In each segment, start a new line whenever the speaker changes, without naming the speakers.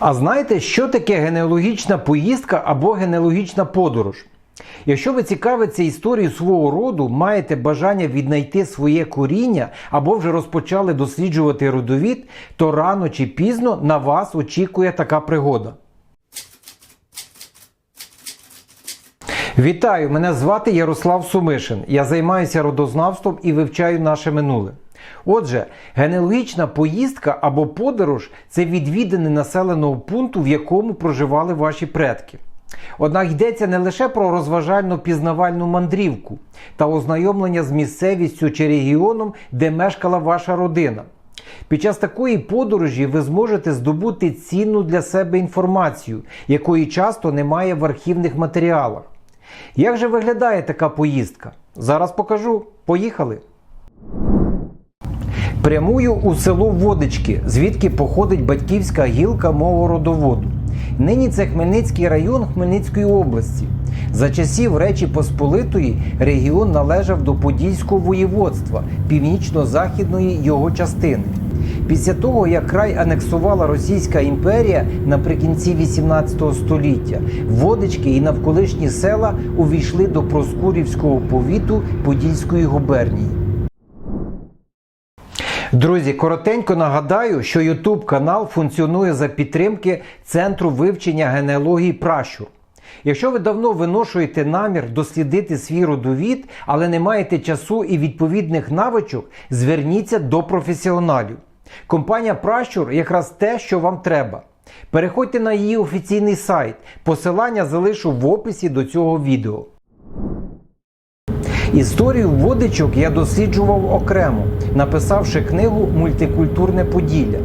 А знаєте, що таке генеалогічна поїздка або генеалогічна подорож? Якщо ви цікавитеся історією свого роду, маєте бажання віднайти своє коріння або вже розпочали досліджувати родовід, то рано чи пізно на вас очікує така пригода. Вітаю! Мене звати Ярослав Сумишин. Я займаюся родознавством і вивчаю наше минуле. Отже, генеалогічна поїздка або подорож це відвідини населеного пункту, в якому проживали ваші предки. Однак йдеться не лише про розважально пізнавальну мандрівку та ознайомлення з місцевістю чи регіоном, де мешкала ваша родина. Під час такої подорожі ви зможете здобути цінну для себе інформацію, якої часто немає в архівних матеріалах. Як же виглядає така поїздка? Зараз покажу. Поїхали! Прямую у село Водички, звідки походить батьківська гілка мого родоводу. Нині це Хмельницький район Хмельницької області. За часів Речі Посполитої регіон належав до Подільського воєводства, північно-західної його частини. Після того, як край анексувала Російська імперія наприкінці 18 століття, водички і навколишні села увійшли до Проскурівського повіту Подільської губернії. Друзі, коротенько нагадаю, що YouTube канал функціонує за підтримки Центру вивчення генеалогії пращур. Якщо ви давно виношуєте намір дослідити свій родовід, але не маєте часу і відповідних навичок, зверніться до професіоналів. Компанія Пращур якраз те, що вам треба. Переходьте на її офіційний сайт. Посилання залишу в описі до цього відео. Історію водичок я досліджував окремо, написавши книгу Мультикультурне Поділля.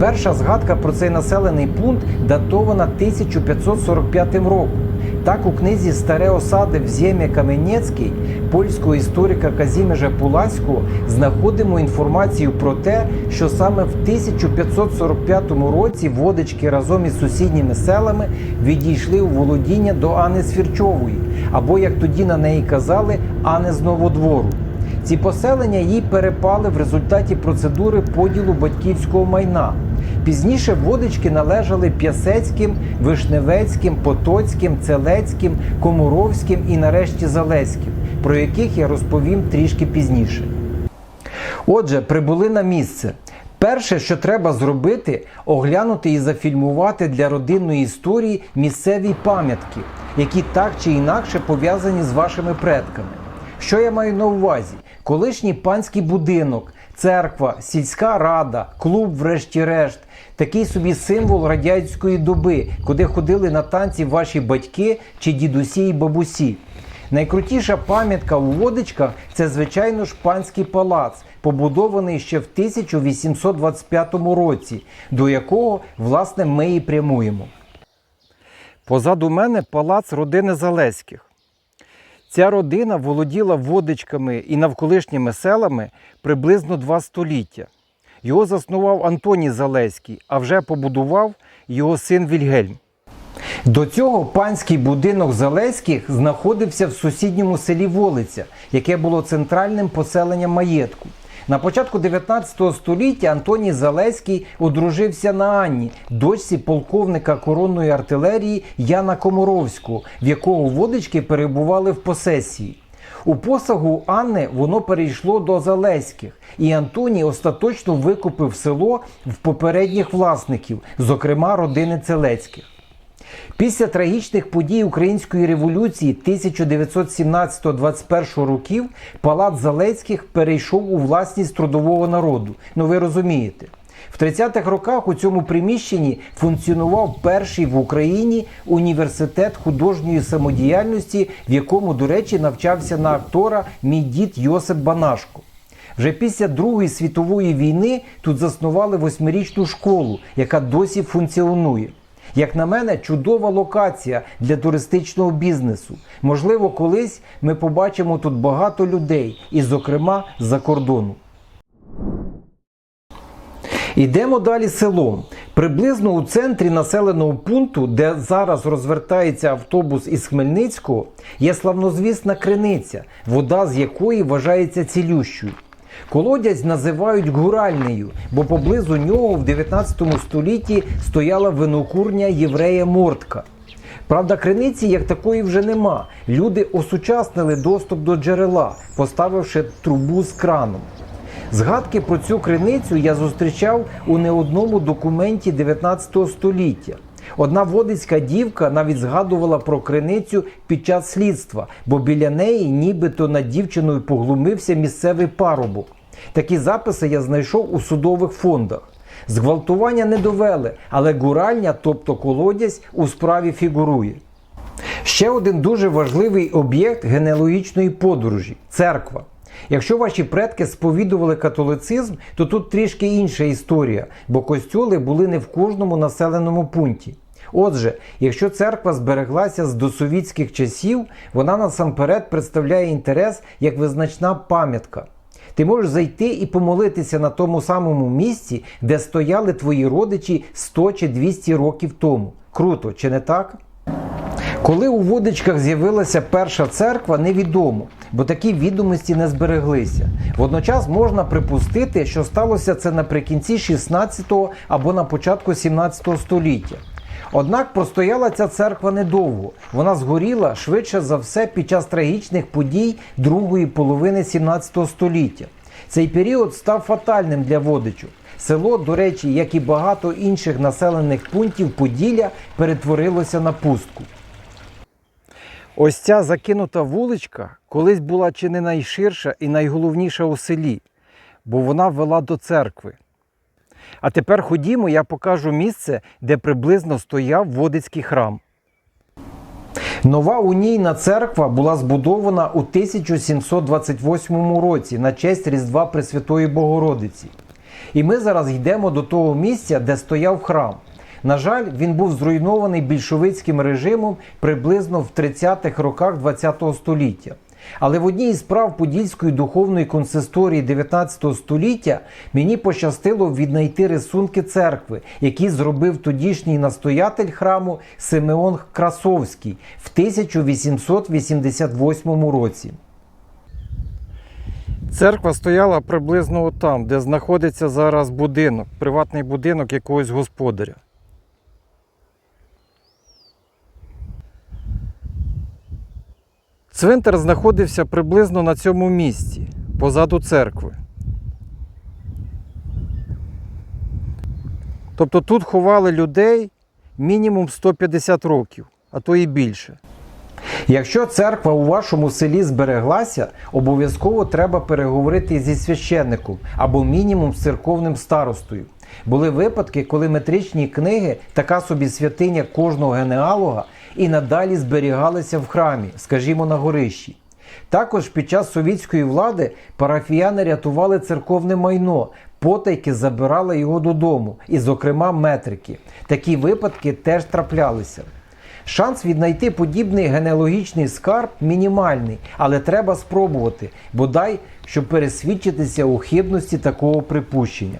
Перша згадка про цей населений пункт датована 1545 роком. Так у книзі Старе осади в Зємі Каменецький польського історика Казімежа Пуласького знаходимо інформацію про те, що саме в 1545 році водички разом із сусідніми селами відійшли у володіння до Ани Свірчової, або як тоді на неї казали, Ани з Новодвору. Ці поселення їй перепали в результаті процедури поділу батьківського майна. Пізніше водички належали П'ясецьким, Вишневецьким, Потоцьким, Целецьким, Комуровським і нарешті Залеським, про яких я розповім трішки пізніше. Отже, прибули на місце. Перше, що треба зробити, оглянути і зафільмувати для родинної історії місцеві пам'ятки, які так чи інакше пов'язані з вашими предками. Що я маю на увазі? Колишній панський будинок, церква, сільська рада, клуб, врешті-решт, такий собі символ радянської доби, куди ходили на танці ваші батьки чи дідусі і бабусі. Найкрутіша пам'ятка у водичках це, звичайно ж, панський палац, побудований ще в 1825 році, до якого, власне, ми і прямуємо. Позаду мене палац родини Залеських. Ця родина володіла водичками і навколишніми селами приблизно два століття. Його заснував Антоній Залеський, а вже побудував його син Вільгельм. До цього панський будинок Залеських знаходився в сусідньому селі Волиця, яке було центральним поселенням маєтку. На початку 19 століття Антоній Залеський одружився на Анні, дочці полковника коронної артилерії Яна Комаровського, в якого водички перебували в посесії. У посагу Анни воно перейшло до Залеських, і Антоній остаточно викупив село в попередніх власників, зокрема родини Целецьких. Після трагічних подій Української революції 1917-21 років палац Залецьких перейшов у власність трудового народу. Ну ви розумієте. В 30-х роках у цьому приміщенні функціонував перший в Україні університет художньої самодіяльності, в якому, до речі, навчався на актора мій дід Йосип Банашко. Вже після Другої світової війни тут заснували восьмирічну школу, яка досі функціонує. Як на мене, чудова локація для туристичного бізнесу. Можливо, колись ми побачимо тут багато людей, і, зокрема, з-за кордону. Йдемо далі селом. Приблизно у центрі населеного пункту, де зараз розвертається автобус із Хмельницького, є славнозвісна криниця, вода з якої вважається цілющою. Колодязь називають гуральнею, бо поблизу нього в 19 столітті стояла винокурня єврея Мортка. Правда, криниці як такої вже нема. Люди осучаснили доступ до джерела, поставивши трубу з краном. Згадки про цю криницю я зустрічав у не одному документі 19 століття. Одна водицька дівка навіть згадувала про криницю під час слідства, бо біля неї нібито над дівчиною поглумився місцевий парубок. Такі записи я знайшов у судових фондах. Зґвалтування не довели, але гуральня, тобто колодязь, у справі фігурує. Ще один дуже важливий об'єкт генеалогічної подорожі церква. Якщо ваші предки сповідували католицизм, то тут трішки інша історія, бо костьоли були не в кожному населеному пункті. Отже, якщо церква збереглася з досовітських часів, вона насамперед представляє інтерес як визначна пам'ятка. Ти можеш зайти і помолитися на тому самому місці, де стояли твої родичі 100 чи 200 років тому. Круто, чи не так? Коли у водичках з'явилася перша церква, невідомо, бо такі відомості не збереглися. Водночас можна припустити, що сталося це наприкінці 16 або на початку 17 століття. Однак простояла ця церква недовго. Вона згоріла швидше за все під час трагічних подій другої половини 17 століття. Цей період став фатальним для водичу. Село, до речі, як і багато інших населених пунктів Поділля, перетворилося на пустку. Ось ця закинута вуличка колись була чи не найширша і найголовніша у селі, бо вона вела до церкви. А тепер ходімо, я покажу місце, де приблизно стояв Водицький храм. Нова унійна церква була збудована у 1728 році на честь Різдва Пресвятої Богородиці. І ми зараз йдемо до того місця, де стояв храм. На жаль, він був зруйнований більшовицьким режимом приблизно в 30-х роках ХХ століття. Але в одній із справ Подільської духовної консисторії 19 століття мені пощастило віднайти рисунки церкви, які зробив тодішній настоятель храму Симеон Красовський в 1888 році. Церква стояла приблизно там, де знаходиться зараз будинок, приватний будинок якогось господаря. Цвинтар знаходився приблизно на цьому місці, позаду церкви. Тобто тут ховали людей мінімум 150 років, а то і більше. Якщо церква у вашому селі збереглася, обов'язково треба переговорити зі священником або мінімум з церковним старостою. Були випадки, коли метричні книги, така собі святиня кожного генеалога, і надалі зберігалися в храмі, скажімо, на горищі. Також під час совітської влади парафіяни рятували церковне майно, потайки забирали його додому, і, зокрема, метрики. Такі випадки теж траплялися. Шанс віднайти подібний генеалогічний скарб мінімальний, але треба спробувати, бодай щоб пересвідчитися у хибності такого припущення.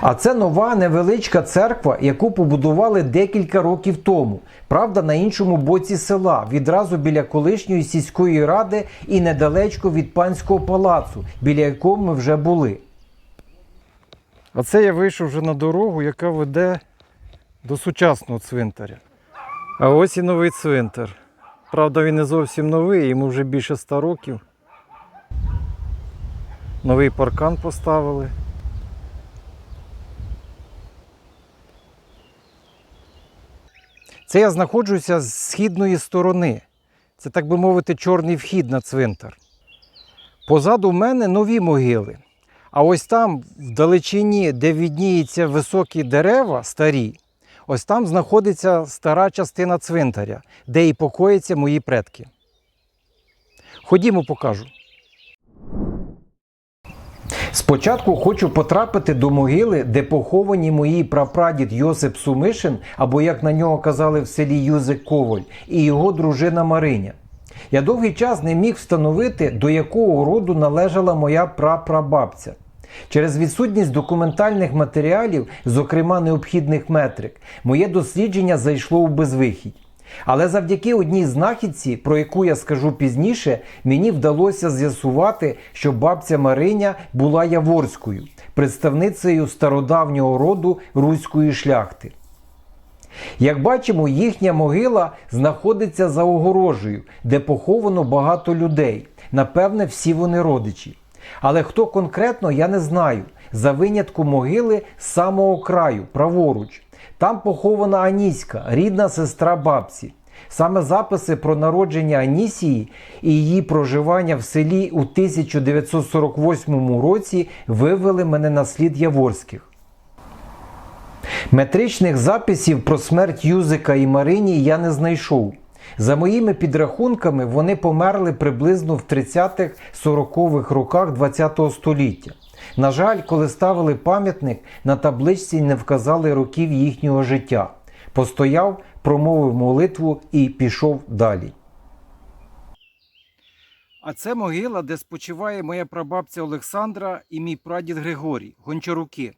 А це нова невеличка церква, яку побудували декілька років тому. Правда, на іншому боці села, відразу біля колишньої сільської ради і недалечко від панського палацу, біля якого ми вже були. А це я вийшов вже на дорогу, яка веде до сучасного цвинтаря. А ось і новий цвинтар. Правда, він не зовсім новий, йому вже більше 100 років. Новий паркан поставили. Це я знаходжуся з східної сторони. Це, так би мовити, чорний вхід на цвинтар. Позаду мене нові могили. А ось там, в далечині, де відніються високі дерева старі, ось там знаходиться стара частина цвинтаря, де і покояться мої предки. Ходімо, покажу. Спочатку хочу потрапити до могили, де поховані мої прапрадід Йосип Сумишин, або як на нього казали в селі Юзик Коваль, і його дружина Мариня. Я довгий час не міг встановити, до якого роду належала моя прапрабабця. Через відсутність документальних матеріалів, зокрема необхідних метрик, моє дослідження зайшло у безвихідь. Але завдяки одній знахідці, про яку я скажу пізніше, мені вдалося з'ясувати, що бабця Мариня була яворською, представницею стародавнього роду руської шляхти. Як бачимо, їхня могила знаходиться за огорожею, де поховано багато людей. Напевне, всі вони родичі. Але хто конкретно, я не знаю. За винятком могили з самого краю, праворуч. Там похована Аніська, рідна сестра бабці. Саме записи про народження Анісії і її проживання в селі у 1948 році вивели мене на слід Яворських. Метричних записів про смерть Юзика і Марині я не знайшов. За моїми підрахунками, вони померли приблизно в 30-40-х роках ХХ століття. На жаль, коли ставили пам'ятник, на табличці не вказали років їхнього життя. Постояв, промовив молитву і пішов далі. А це могила, де спочиває моя прабабця Олександра і мій прадід Григорій, Гончаруки.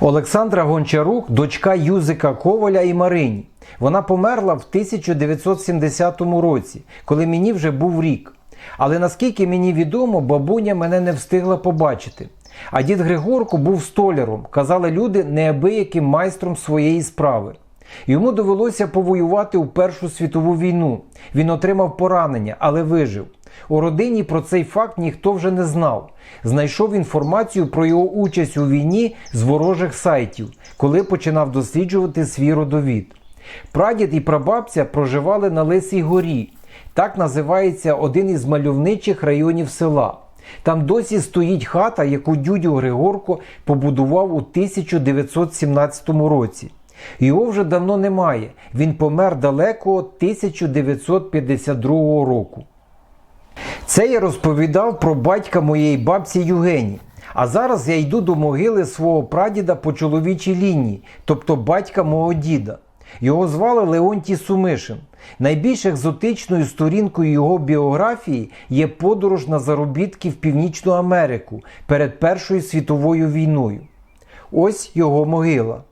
Олександра Гончарук, дочка Юзика Коваля і Марині. Вона померла в 1970 році, коли мені вже був рік. Але наскільки мені відомо, бабуня мене не встигла побачити. А дід Григорко був столяром, казали люди, неабияким майстром своєї справи. Йому довелося повоювати у Першу світову війну. Він отримав поранення, але вижив. У родині про цей факт ніхто вже не знав. Знайшов інформацію про його участь у війні з ворожих сайтів, коли починав досліджувати свій родовід. Прадід і прабабця проживали на Лисій горі. Так називається один із мальовничих районів села. Там досі стоїть хата, яку дюдю Григорко побудував у 1917 році. Його вже давно немає. Він помер далеко 1952 року. Це я розповідав про батька моєї бабці Євгені. А зараз я йду до могили свого прадіда по чоловічій лінії, тобто батька мого діда. Його звали Леонтій Сумишин. Найбільш екзотичною сторінкою його біографії є подорож на заробітки в Північну Америку перед Першою світовою війною. Ось його могила.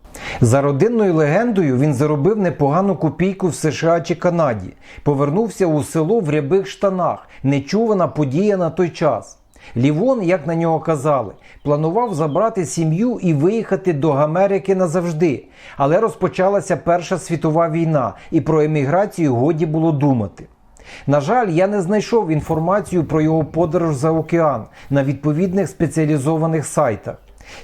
За родинною легендою він заробив непогану копійку в США чи Канаді, повернувся у село в рябих штанах, нечувана подія на той час. Лівон, як на нього казали, планував забрати сім'ю і виїхати до Америки назавжди. Але розпочалася Перша світова війна, і про еміграцію годі було думати. На жаль, я не знайшов інформацію про його подорож за океан на відповідних спеціалізованих сайтах.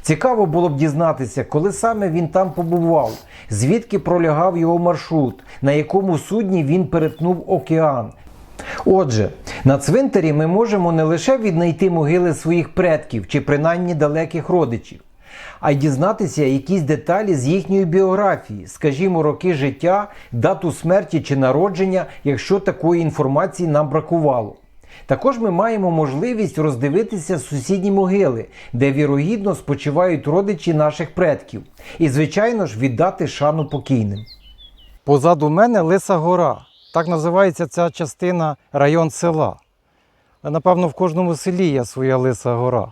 Цікаво було б дізнатися, коли саме він там побував, звідки пролягав його маршрут, на якому судні він перетнув океан. Отже, на цвинтарі ми можемо не лише віднайти могили своїх предків чи принаймні далеких родичів, а й дізнатися якісь деталі з їхньої біографії, скажімо, роки життя, дату смерті чи народження, якщо такої інформації нам бракувало. Також ми маємо можливість роздивитися сусідні могили, де вірогідно спочивають родичі наших предків, і, звичайно ж, віддати шану покійним. Позаду мене Лиса Гора. Так називається ця частина район села. Напевно, в кожному селі є своя Лиса Гора.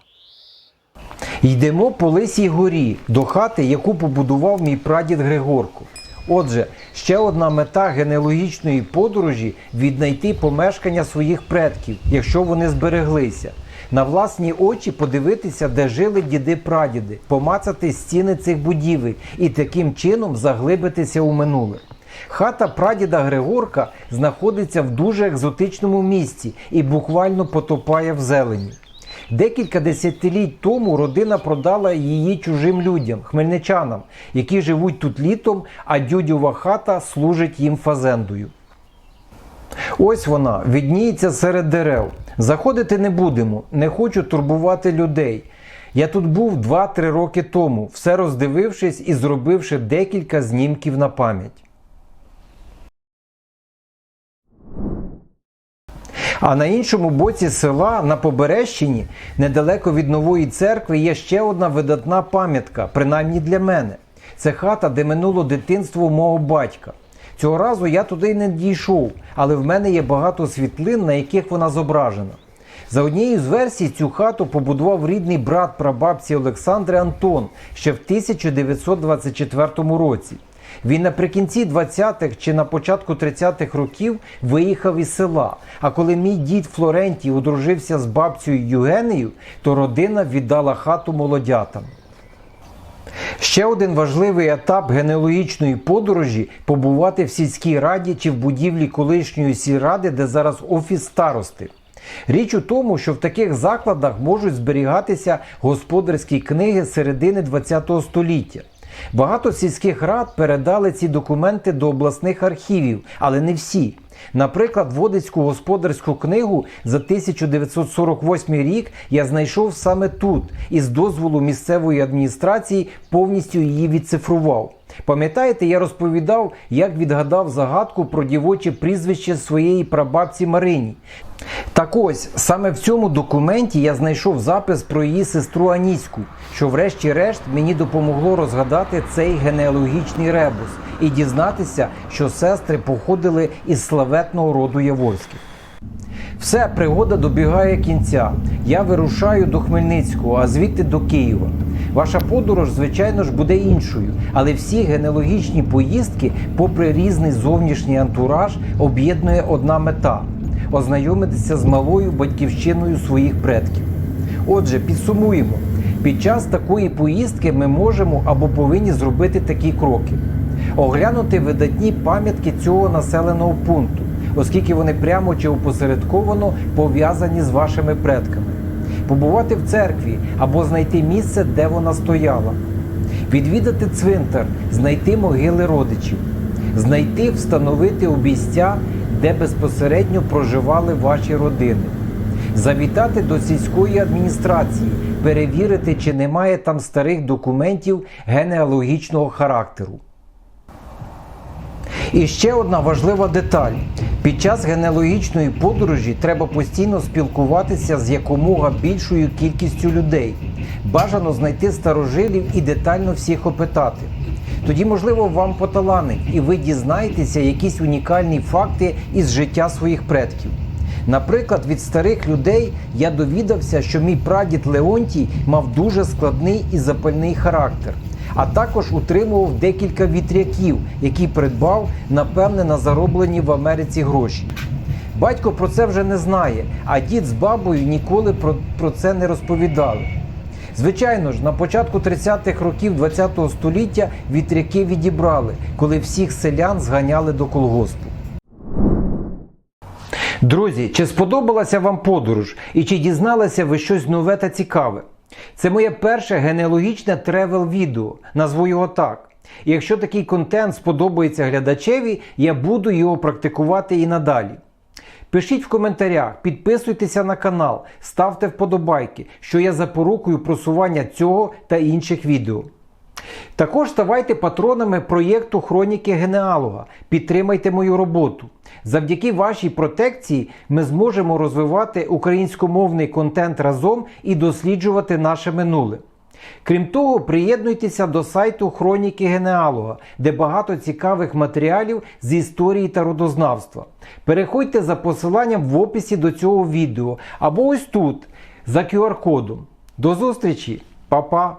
Йдемо по Лисій горі до хати, яку побудував мій прадід Григорко. Отже, ще одна мета генеалогічної подорожі віднайти помешкання своїх предків, якщо вони збереглися. На власні очі подивитися, де жили діди-прадіди, помацати стіни цих будівель і таким чином заглибитися у минуле. Хата прадіда Григорка знаходиться в дуже екзотичному місці і буквально потопає в зелені. Декілька десятиліть тому родина продала її чужим людям, хмельничанам, які живуть тут літом, а дюдюва хата служить їм фазендою. Ось вона відніється серед дерев. Заходити не будемо, не хочу турбувати людей. Я тут був 2-3 роки тому, все роздивившись і зробивши декілька знімків на пам'ять. А на іншому боці села на Побережчині, недалеко від нової церкви, є ще одна видатна пам'ятка, принаймні для мене. Це хата, де минуло дитинство мого батька. Цього разу я туди й не дійшов, але в мене є багато світлин, на яких вона зображена. За однією з версій, цю хату побудував рідний брат прабабці Олександри Антон ще в 1924 році. Він наприкінці 20-х чи на початку 30-х років виїхав із села. А коли мій дід Флорентій одружився з бабцею Євгенією, то родина віддала хату молодятам. Ще один важливий етап генеалогічної подорожі побувати в сільській раді чи в будівлі колишньої сільради, де зараз офіс старости. Річ у тому, що в таких закладах можуть зберігатися господарські книги середини ХХ століття. Багато сільських рад передали ці документи до обласних архівів, але не всі. Наприклад, Водицьку господарську книгу за 1948 рік я знайшов саме тут і з дозволу місцевої адміністрації повністю її відцифрував. Пам'ятаєте, я розповідав, як відгадав загадку про дівоче прізвище своєї прабабці Марині. Так ось саме в цьому документі я знайшов запис про її сестру Аніську, що, врешті-решт, мені допомогло розгадати цей генеалогічний ребус і дізнатися, що сестри походили із славетного роду Яворських. Все, пригода добігає кінця. Я вирушаю до Хмельницького, а звідти до Києва. Ваша подорож, звичайно ж, буде іншою, але всі генеалогічні поїздки, попри різний зовнішній антураж, об'єднує одна мета ознайомитися з малою батьківщиною своїх предків. Отже, підсумуємо: під час такої поїздки ми можемо або повинні зробити такі кроки: оглянути видатні пам'ятки цього населеного пункту, оскільки вони прямо чи опосередковано пов'язані з вашими предками, побувати в церкві або знайти місце, де вона стояла, відвідати цвинтар, знайти могили родичів, знайти, встановити обійстя, де безпосередньо проживали ваші родини, завітати до сільської адміністрації, перевірити, чи немає там старих документів генеалогічного характеру. І ще одна важлива деталь: під час генеалогічної подорожі треба постійно спілкуватися з якомога більшою кількістю людей. Бажано знайти старожилів і детально всіх опитати. Тоді, можливо, вам поталанить, і ви дізнаєтеся якісь унікальні факти із життя своїх предків. Наприклад, від старих людей я довідався, що мій прадід Леонтій мав дуже складний і запальний характер, а також утримував декілька вітряків, які придбав, напевне, на зароблені в Америці гроші. Батько про це вже не знає, а дід з бабою ніколи про, про це не розповідали. Звичайно ж, на початку 30-х років ХХ століття вітряки відібрали, коли всіх селян зганяли до колгоспу. Друзі, чи сподобалася вам подорож і чи дізналися ви щось нове та цікаве? Це моє перше генеалогічне тревел-відео, назву його так. І якщо такий контент сподобається глядачеві, я буду його практикувати і надалі. Пишіть в коментарях, підписуйтеся на канал, ставте вподобайки, що я запорукою просування цього та інших відео. Також ставайте патронами проєкту Хроніки Генеалога. Підтримайте мою роботу. Завдяки вашій протекції ми зможемо розвивати українськомовний контент разом і досліджувати наше минуле. Крім того, приєднуйтеся до сайту Хроніки Генеалога, де багато цікавих матеріалів з історії та родознавства. Переходьте за посиланням в описі до цього відео або ось тут за QR-кодом. До зустрічі, Па-па!